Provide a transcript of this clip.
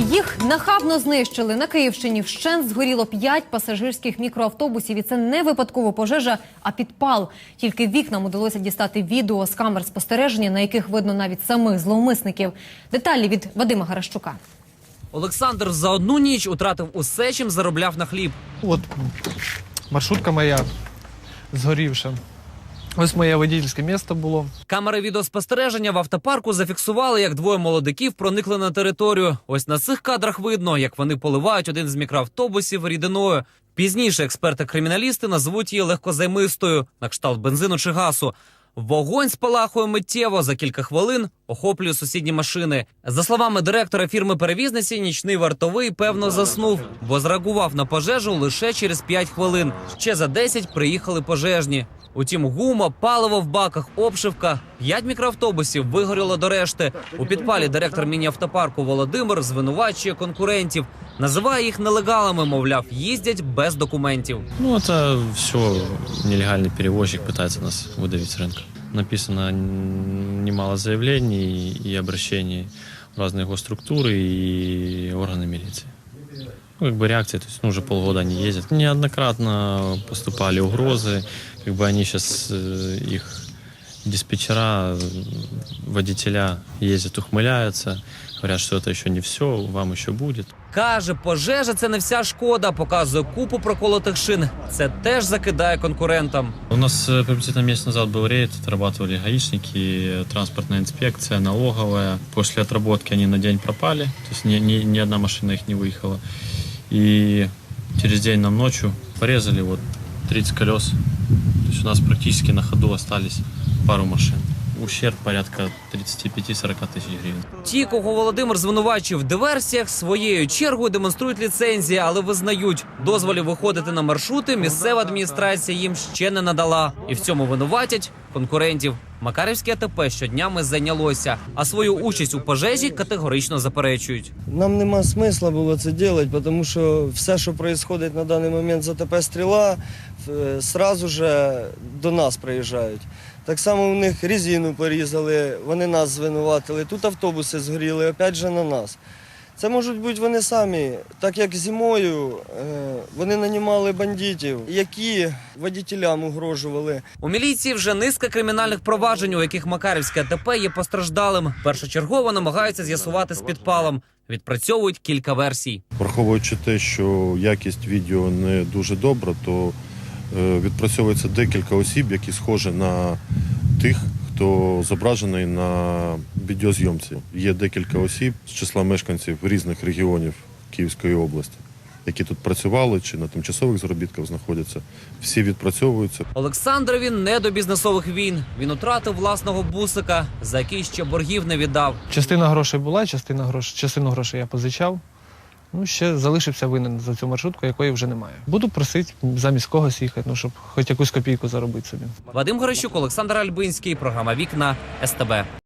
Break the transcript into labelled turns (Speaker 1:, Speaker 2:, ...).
Speaker 1: Їх нахабно знищили на Київщині. Вщент згоріло п'ять пасажирських мікроавтобусів. І це не випадково пожежа, а підпал. Тільки вікнам удалося дістати відео з камер спостереження, на яких видно навіть самих зловмисників. Деталі від Вадима Гаращука.
Speaker 2: Олександр за одну ніч утратив усе, чим заробляв на хліб.
Speaker 3: От маршрутка моя згорівша. Ось моє водительське місце було.
Speaker 2: Камери відеоспостереження в автопарку зафіксували, як двоє молодиків проникли на територію. Ось на цих кадрах видно, як вони поливають один з мікроавтобусів рідиною. Пізніше експерти-криміналісти назвуть її легкозаймистою, на кшталт бензину чи газу. Вогонь спалахує миттєво за кілька хвилин, охоплює сусідні машини. За словами директора фірми перевізниці, нічний вартовий певно заснув, бо зреагував на пожежу лише через 5 хвилин. Ще за 10 приїхали пожежні. Утім, гума, паливо в баках, обшивка. П'ять мікроавтобусів вигоріло до решти. У підпалі директор міні-автопарку Володимир звинувачує конкурентів. Називає їх нелегалами, мовляв, їздять без документів.
Speaker 4: Ну, это все нелегальный перевозчик пытается нас выдавить с рынка. Написано н- немало заявлений и обращений в разные госструктуры и органы милиции. Ну, как бы реакция, то есть, ну, уже полгода они ездят. Неоднократно поступали угрозы, как бы они сейчас, их диспетчера, э, водителя ездят, ухмыляются, говорят, что это еще не все, вам еще будет.
Speaker 2: Каже, пожежа це не вся шкода, показує купу проколотих шин. Це теж закидає конкурентам.
Speaker 4: У нас э, приблизительно месяц назад был рейд, отрабатывали гаишники, э, транспортная инспекция, налоговая. После отработки они на день пропали, то есть ни, ни, ни одна машина их не выехала. И через день нам ночью порезали вот 30 колес. То есть у нас практически на ходу остались пару машин. Ущерб порядка 35-40 тысяч гривен.
Speaker 2: Ті, кого Володимир звинувачує в диверсіях, своєю чергою демонструють ліцензії, але визнають, дозволів виходити на маршрути місцева адміністрація їм ще не надала. І в цьому винуватять конкурентів. Макарівське АТП щоднями зайнялося, а свою участь у пожежі категорично заперечують.
Speaker 5: Нам нема смисла було це робити, тому що все, що відбувається на даний момент за ТП стріла, е, сразу же до нас приїжджають. Так само у них резину порізали, вони нас звинуватили. Тут автобуси згоріли, опять же на нас. Це можуть бути вони самі, так як зимою е, вони нанімали бандитів, які водітелям угрожували.
Speaker 2: У міліції вже низка кримінальних проваджень, у яких Макарівське АТП є постраждалим. Першочергово намагаються з'ясувати з підпалом. Відпрацьовують кілька версій.
Speaker 6: Враховуючи те, що якість відео не дуже добра, то е, відпрацьовується декілька осіб, які схожі на тих, хто зображений на відеозйомці. Є декілька осіб з числа мешканців різних регіонів Київської області, які тут працювали чи на тимчасових заробітках знаходяться. Всі відпрацьовуються.
Speaker 2: Олександрові не до бізнесових війн. Він утратив власного бусика, за який ще боргів не віддав.
Speaker 3: Частина грошей була, частина грошей, частину грошей я позичав. Ну, ще залишився винен за цю маршрутку, якої вже немає. Буду просити замість когось їхати, ну, щоб хоч якусь копійку заробити собі.
Speaker 2: Вадим Горощук, Олександр Альбинський. Програма Вікна СТБ.